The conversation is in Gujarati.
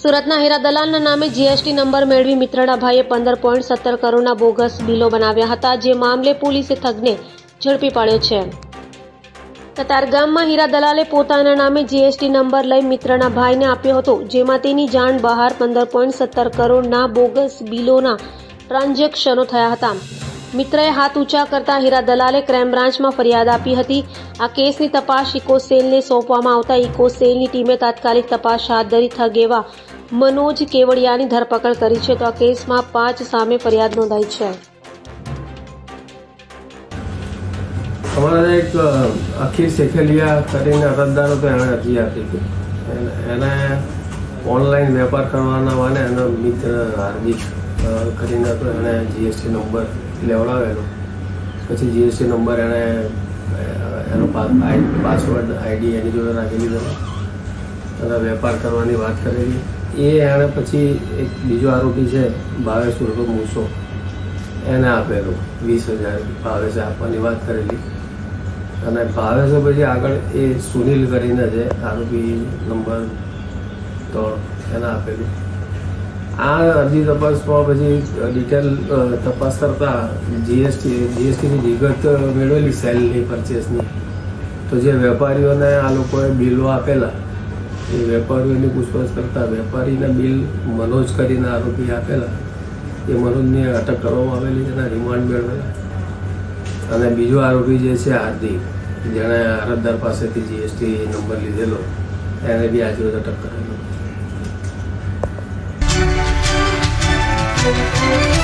સુરતના હીરા દલાલના નામે જીએસટી નંબર મેળવી મિત્રના ભાઈએ પંદર પોઈન્ટ સત્તર કરોડના બોગસ બિલો બનાવ્યા હતા, જે મામલે પોલીસે થગને ઝડપી પાડ્યો છે. કતારગામમાં હીરા દલાલે પોતાના નામે જીએસટી નંબર લઈ મિત્રના ભાઈને આપ્યો હતો, જેમાં તેની જાણ બહાર પંદર પોઈન્ટ સત્તર કરોડના બોગસ બિલોના ટ્રાન્ઝેક્શનો થયા હતા. મિત્રએ હાથ ઊંચા કરતા હીરા દલાલે ક્રાઇમ બ્રાન્ચમાં ફરિયાદ આપી હતી. આ કેસની તપાસ ઇકોસેલને સોંપવામાં આવતા ઇકોસેલની ટીમે તાત્કાલિક તપાસ હાથ ધરી ઠગ એવા મનોજ કેવડિયાની ધરપકડ કરી છે. તો આ કેસમાં પાંચ સામે ફરિયાદ નોંધાઈ છે. અમારા એક અખિલ શેખેલિયા કરીને અરજદાર હતો એણે અરજી આપી હતી. એને- ઓનલાઈન વેપાર કરવાના વાને એનો મિત્ર હાર્દિક અ, કરીને હતો એણે જીએસટી નંબર લેવડાવેલો પછી જીએસટી નંબર એણે એનો પાસવર્ડ આઈડી એની જોડે રાખી લીધો અને વેપાર કરવાની વાત કરેલી. એ એણે પછી એક બીજો આરોપી છે, ભાવેશ ઉર્ફ મૂસો. એને આપેલું. વીસ હજાર ભાવેશે આપવાની વાત કરેલી. અને ભાવેશે પછી આગળ એ સુનિલ કરીને છે આરોપી નંબર ત્રણ એને આપેલું. આ અરજી તપાસમાં પછી ડિટેલ તપાસ કરતા જીએસટી જીએસટીની વિગત મેળવેલી સેલની પરચેસની તો જે વેપારીઓને આ લોકોએ બિલો આપેલા, એ વેપારીઓની પૂછપરછ કરતા વેપારીને બિલ મનોજ કરીને આરોપી આપેલા, એ મનોજની અટક કરવામાં આવેલી એના રિમાન્ડ મેળવેલા. અને બીજો આરોપી જે છે હાર્દિક જેણે અરજદાર પાસેથી જીએસટી નંબર લીધેલો, એને બી આજે અટક કરેલો. Música